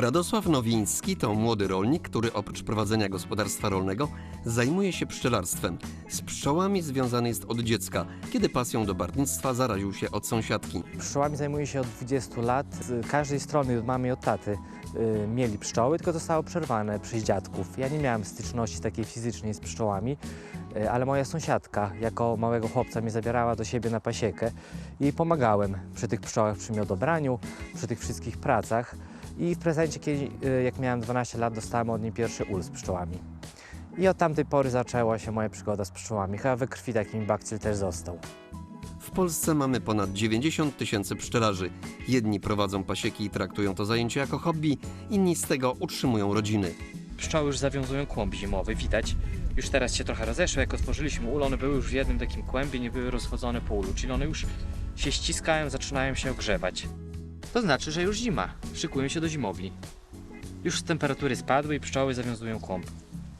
Radosław Nowiński to młody rolnik, który oprócz prowadzenia gospodarstwa rolnego zajmuje się pszczelarstwem. Z pszczołami związany jest od dziecka, kiedy pasją do bartnictwa zaraził się od sąsiadki. Pszczołami zajmuję się od 20 lat. Z każdej strony, od mamy i od taty, y, mieli pszczoły, tylko zostało przerwane przez dziadków. Ja nie miałem styczności takiej fizycznej z pszczołami, y, ale moja sąsiadka jako małego chłopca mnie zabierała do siebie na pasiekę i pomagałem przy tych pszczołach, przy miodobraniu, przy tych wszystkich pracach. I w prezencie, kiedy, y, jak miałem 12 lat, dostałem od niej pierwszy ul z pszczołami. I od tamtej pory zaczęła się moja przygoda z pszczołami. Chyba we krwi taki mi bakcyl też został. W Polsce mamy ponad 90 tysięcy pszczelarzy. Jedni prowadzą pasieki i traktują to zajęcie jako hobby, inni z tego utrzymują rodziny. Pszczoły już zawiązują kłąb zimowy, widać. Już teraz się trochę rozeszły, jak otworzyliśmy ul, one były już w jednym takim kłębie, nie były rozchodzone po ulu, czyli one już się ściskają, zaczynają się ogrzewać. To znaczy, że już zima, szykują się do zimowli. Już temperatury spadły i pszczoły zawiązują kłąb.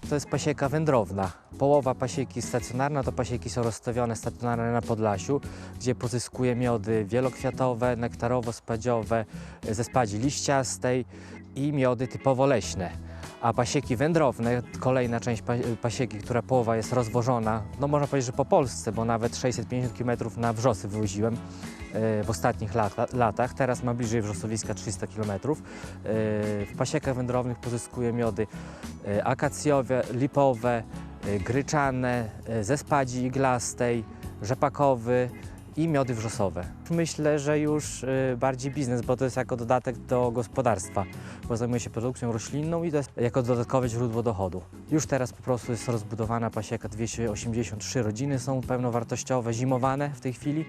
To jest pasieka wędrowna. Połowa pasieki stacjonarna to pasieki są rozstawione stacjonarne na Podlasiu, gdzie pozyskuje miody wielokwiatowe, nektarowo-spadziowe, ze spadzi liściastej i miody typowo leśne. A pasieki wędrowne, kolejna część pa- pasieki, która połowa jest rozwożona, no można powiedzieć, że po Polsce, bo nawet 650 km na wrzosy wywoziłem w ostatnich lata, latach. Teraz ma bliżej wrzosowiska 300 km. E, W pasiekach wędrownych pozyskuje miody e, akacjowe, lipowe, e, gryczane, e, ze spadzi iglastej, rzepakowy i miody wrzosowe. Myślę, że już e, bardziej biznes, bo to jest jako dodatek do gospodarstwa, bo zajmuję się produkcją roślinną i to jest jako dodatkowe źródło dochodu. Już teraz po prostu jest rozbudowana pasieka, 283 rodziny są pełnowartościowe, zimowane w tej chwili, e,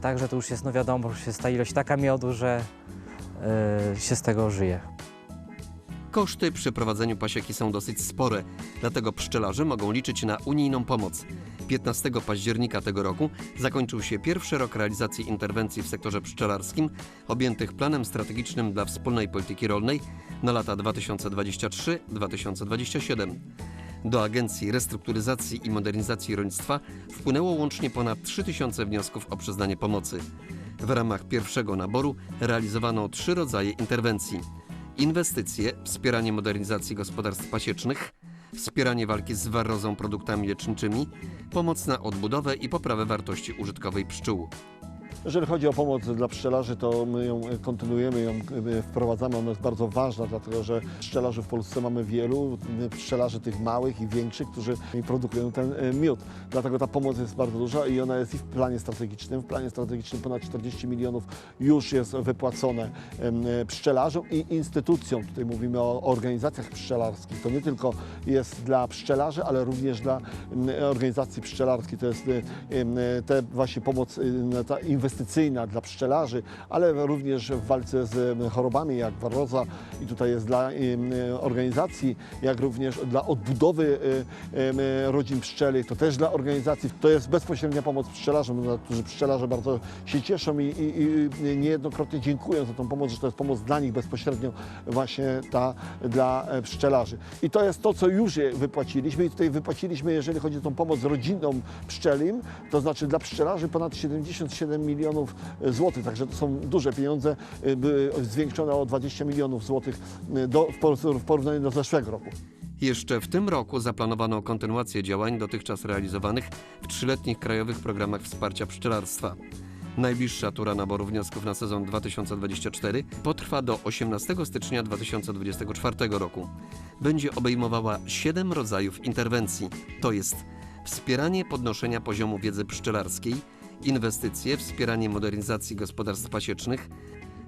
także to już jest, no wiadomo, już jest ta ilość taka miodu, że e, się z tego żyje. Koszty przy prowadzeniu pasieki są dosyć spore, dlatego pszczelarze mogą liczyć na unijną pomoc. 15 października tego roku zakończył się pierwszy rok realizacji interwencji w sektorze pszczelarskim objętych planem strategicznym dla wspólnej polityki rolnej na lata 2023-2027. Do Agencji Restrukturyzacji i Modernizacji Rolnictwa wpłynęło łącznie ponad 3000 wniosków o przyznanie pomocy. W ramach pierwszego naboru realizowano trzy rodzaje interwencji: inwestycje, wspieranie modernizacji gospodarstw pasiecznych, wspieranie walki z warrozą produktami leczniczymi, pomoc na odbudowę i poprawę wartości użytkowej pszczół. Jeżeli chodzi o pomoc dla pszczelarzy, to my ją kontynuujemy, ją e, wprowadzamy. Ona jest bardzo ważna, dlatego że pszczelarzy w Polsce mamy wielu, pszczelarzy tych małych i większych, którzy produkują ten e, miód. Dlatego ta pomoc jest bardzo duża i ona jest i w planie strategicznym. W planie strategicznym ponad 40 milionów już jest wypłacone e, pszczelarzom i instytucjom. Tutaj mówimy o organizacjach pszczelarskich. To nie tylko jest dla pszczelarzy, ale również dla organizacji pszczelarskich. To jest te właśnie pomoc ta inwestycyjna dla pszczelarzy, ale również w walce z chorobami jak warroza i tutaj jest dla organizacji, jak również dla odbudowy e, rodzin pszczelich, to też dla organizacji. To jest bezpośrednia pomoc pszczelarzom, którzy pszczelarze bardzo się cieszą i, i, i niejednokrotnie dziękują za tą pomoc, że to jest pomoc dla nich bezpośrednio właśnie ta dla e, pszczelarzy. I to jest to, co już wypłaciliśmy i tutaj wypłaciliśmy, jeżeli chodzi o tą pomoc rodzinom pszczelim, to znaczy dla pszczelarzy ponad 77 milionów złotych, także to są duże pieniądze, były zwiększone o 20 milionów złotych e, do, w porównaniu do zeszłego roku. Jeszcze w tym roku zaplanowano kontynuację działań dotychczas realizowanych w trzyletnich krajowych programach wsparcia pszczelarstwa. Najbliższa tura naboru wniosków na sezon 2024 potrwa do 18 stycznia 2024 roku. Będzie obejmowała 7 rodzajów interwencji, to jest wspieranie podnoszenia poziomu wiedzy pszczelarskiej, inwestycje, wspieranie modernizacji gospodarstw pasiecznych,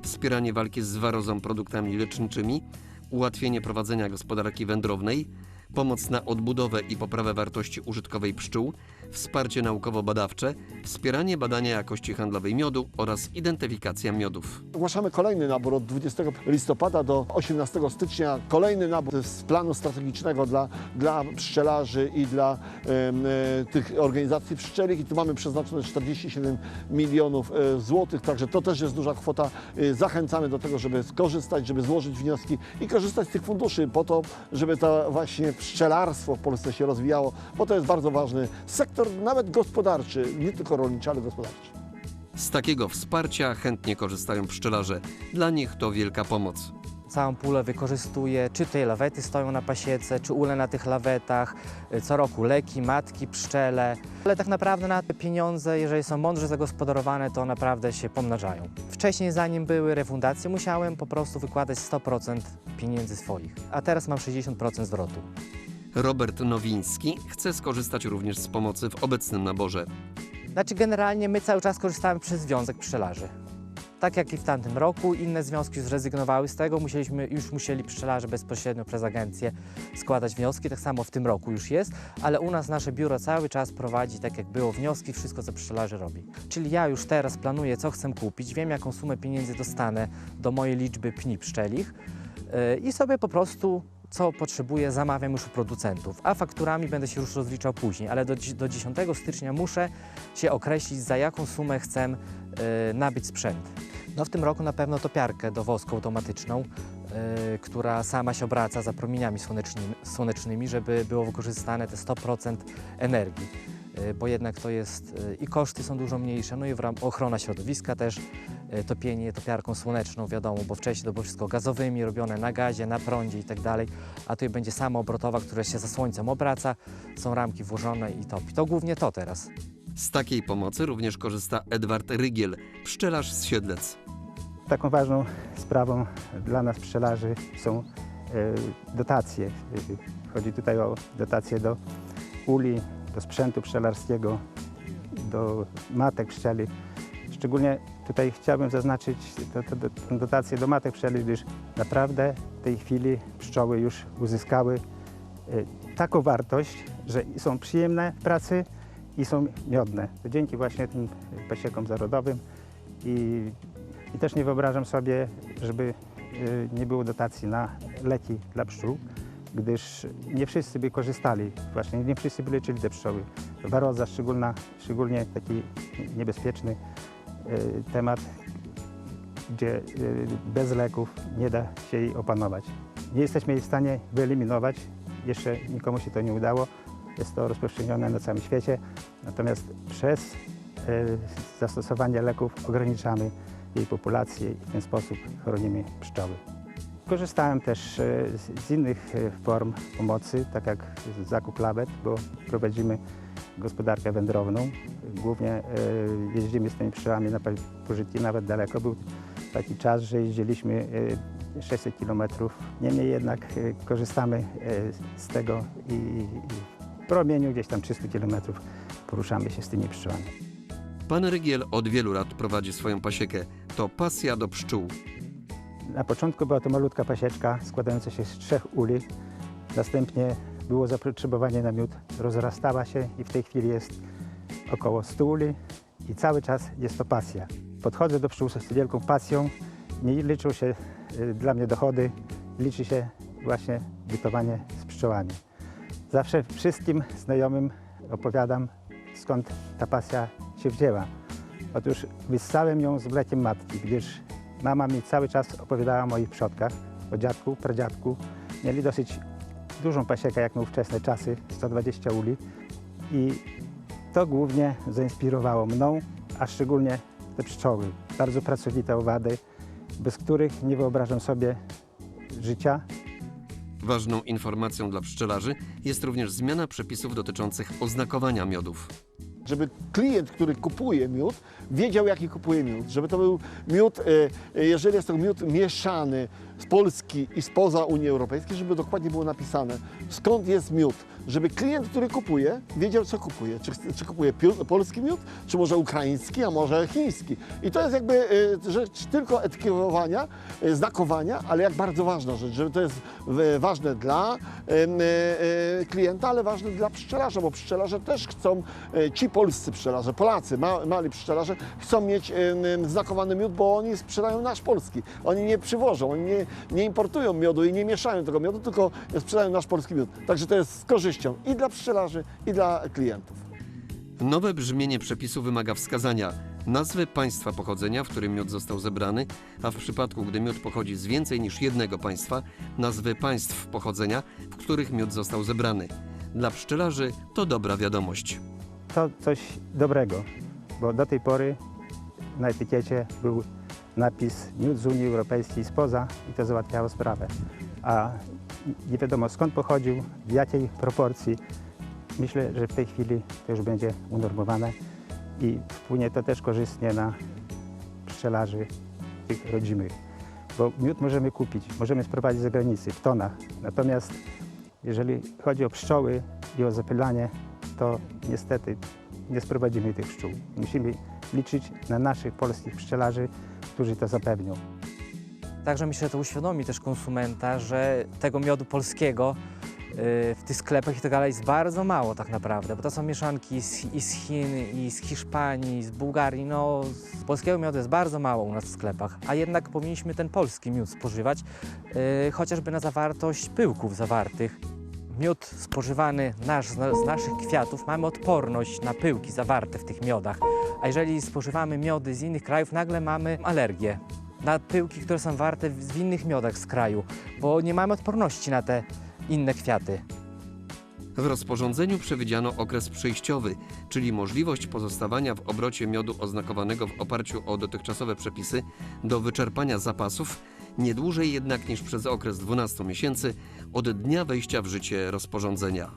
wspieranie walki z warozą produktami leczniczymi, ułatwienie prowadzenia gospodarki wędrownej, pomoc na odbudowę i poprawę wartości użytkowej pszczół, wsparcie naukowo-badawcze, wspieranie badania jakości handlowej miodu oraz identyfikacja miodów. Ogłaszamy kolejny nabór od 20 listopada do 18 stycznia. Kolejny nabór z planu strategicznego dla, dla pszczelarzy i dla e, tych organizacji pszczelich. I tu mamy przeznaczone 47 milionów e, złotych, także to też jest duża kwota. E, Zachęcamy do tego, żeby skorzystać, żeby złożyć wnioski i korzystać z tych funduszy po to, żeby to właśnie pszczelarstwo w Polsce się rozwijało, bo to jest bardzo ważny sektor, nawet gospodarczy, nie tylko rolniczy, ale gospodarczy. Z takiego wsparcia chętnie korzystają pszczelarze. Dla nich to wielka pomoc. Całą pulę wykorzystuję, czy tutaj lawety stoją na pasiece, czy ule na tych lawetach, y, co roku leki, matki, pszczele. Ale tak naprawdę na te pieniądze, jeżeli są mądrze zagospodarowane, to naprawdę się pomnażają. Wcześniej, zanim były refundacje, musiałem po prostu wykładać 100% pieniędzy swoich, a teraz mam 60% zwrotu. Robert Nowiński chce skorzystać również z pomocy w obecnym naborze. Znaczy generalnie my cały czas korzystamy przez Związek Pszczelarzy. Tak jak i w tamtym roku, inne związki zrezygnowały z tego, musieliśmy, już musieli pszczelarze bezpośrednio przez agencję składać wnioski, tak samo w tym roku już jest, ale u nas nasze biuro cały czas prowadzi tak jak było wnioski, wszystko co pszczelarzy robi. Czyli ja już teraz planuję co chcę kupić, wiem jaką sumę pieniędzy dostanę do mojej liczby pni pszczelich yy, i sobie po prostu co potrzebuję, zamawiam już u producentów, a fakturami będę się już rozliczał później, ale do, do 10 stycznia muszę się określić, za jaką sumę chcę e, nabyć sprzęt. No w tym roku na pewno topiarkę do wosku automatyczną, e, która sama się obraca za promieniami słonecznymi, słonecznymi, żeby było wykorzystane te 100% energii. E, Bo jednak to jest i koszty są dużo mniejsze, no i ochrona środowiska też, topienie topiarką słoneczną wiadomo, bo wcześniej to było wszystko gazowymi, robione na gazie, na prądzie i tak dalej, a tutaj będzie sama obrotowa, która się za słońcem obraca, są ramki włożone i topi. To głównie to teraz. Z takiej pomocy również korzysta Edward Rygiel, pszczelarz z Siedlec. Taką ważną sprawą dla nas pszczelarzy są e, dotacje. E, Chodzi tutaj o dotacje do uli, do sprzętu pszczelarskiego, do matek pszczeli. Szczególnie tutaj chciałbym zaznaczyć tę dotację do matek pszczeli, gdyż naprawdę w tej chwili pszczoły już uzyskały e, taką wartość, że są przyjemne w pracy i są miodne. To dzięki właśnie tym pasiekom zarodowym i i też nie wyobrażam sobie, żeby y, nie było dotacji na leki dla pszczół, gdyż nie wszyscy by korzystali, właśnie nie wszyscy by leczyli te pszczoły. Waroza szczególna, szczególnie taki niebezpieczny y, temat, gdzie y, bez leków nie da się jej opanować. Nie jesteśmy jej w stanie wyeliminować, jeszcze nikomu się to nie udało. Jest to rozpowszechnione na całym świecie, natomiast przez y, zastosowanie leków ograniczamy jej populację i w ten sposób chronimy pszczoły. Korzystałem też z- innych form pomocy, tak jak zakup lawet, bo prowadzimy gospodarkę wędrowną. Głównie e, jeździmy z tymi pszczołami na pożytki nawet daleko. Był taki czas, że jeździliśmy e, 600 kilometrów. Niemniej jednak e, korzystamy e, z tego i w promieniu gdzieś tam 300 kilometrów poruszamy się z tymi pszczołami. Pan Rygiel od wielu lat prowadzi swoją pasiekę. To pasja do pszczół. Na początku była to malutka pasieczka składająca się z trzech uli. Następnie było zapotrzebowanie na miód, rozrastała się i w tej chwili jest około 100 uli i cały czas jest to pasja. Podchodzę do pszczół z wielką pasją. Nie liczą się y, dla mnie dochody, liczy się właśnie bytowanie z pszczołami. Zawsze wszystkim znajomym opowiadam, skąd ta pasja się wzięła. Otóż wyssałem ją z mlekiem matki, gdyż mama mi cały czas opowiadała o moich przodkach, o dziadku, pradziadku. Mieli dosyć dużą pasiekę jak na ówczesne czasy, 120 uli i to głównie zainspirowało mną, a szczególnie te pszczoły. Bardzo pracowite owady, bez których nie wyobrażam sobie życia Ważną informacją dla pszczelarzy jest również zmiana przepisów dotyczących oznakowania miodów. żeby klient, który kupuje miód, wiedział, jaki kupuje miód. Żeby to był miód, e, e, jeżeli jest to miód mieszany z Polski i spoza Unii Europejskiej, żeby dokładnie było napisane, skąd jest miód. Żeby klient, który kupuje, wiedział, co kupuje. Czy, czy kupuje polski miód, czy może ukraiński, a może chiński. I to jest jakby e, rzecz tylko etykietowania, e, znakowania, ale jak bardzo ważna rzecz, żeby to jest e, ważne dla klienta, ale ważne dla pszczelarza, bo pszczelarze też chcą, ci polscy pszczelarze, Polacy, ma, mali pszczelarze, chcą mieć znakowany miód, bo oni sprzedają nasz polski. Oni nie przywożą, oni nie, nie importują miodu i nie mieszają tego miodu, tylko sprzedają nasz polski miód. Także to jest z korzyścią i dla pszczelarzy, i dla klientów. Nowe brzmienie przepisu wymaga wskazania nazwy państwa pochodzenia, w którym miód został zebrany, a w przypadku, gdy miód pochodzi z więcej niż jednego państwa, nazwy państw pochodzenia, w których miód został zebrany. Dla pszczelarzy to dobra wiadomość. to coś dobrego, bo do tej pory na etykiecie był napis miód z Unii Europejskiej spoza i to załatwiało sprawę. A nie wiadomo skąd pochodził, w jakiej proporcji. Myślę, że w tej chwili to już będzie unormowane i wpłynie to też korzystnie na pszczelarzy tych rodzimych. Bo miód możemy kupić, możemy sprowadzić z zagranicy w tonach. Natomiast jeżeli chodzi o pszczoły i o zapylanie, to niestety nie sprowadzimy tych pszczół. Musimy liczyć na naszych polskich pszczelarzy, którzy to zapewnią. Także myślę, że to uświadomi też konsumenta, że tego miodu polskiego y, w tych sklepach i tak dalej jest bardzo mało tak naprawdę, bo to są mieszanki z, i z Chin, i z Hiszpanii, z Bułgarii, no z polskiego miodu jest bardzo mało u nas w sklepach, a jednak powinniśmy ten polski miód spożywać, y, chociażby na zawartość pyłków zawartych. Miód spożywany nasz, z, z naszych kwiatów mamy odporność na pyłki zawarte w tych miodach, a jeżeli spożywamy miody z innych krajów, nagle mamy alergię na pyłki, które są warte w innych miodach z kraju, bo nie mamy odporności na te inne kwiaty. W rozporządzeniu przewidziano okres przejściowy, czyli możliwość pozostawania w obrocie miodu oznakowanego w oparciu o dotychczasowe przepisy do wyczerpania zapasów, nie dłużej jednak niż przez okres 12 miesięcy od dnia wejścia w życie rozporządzenia.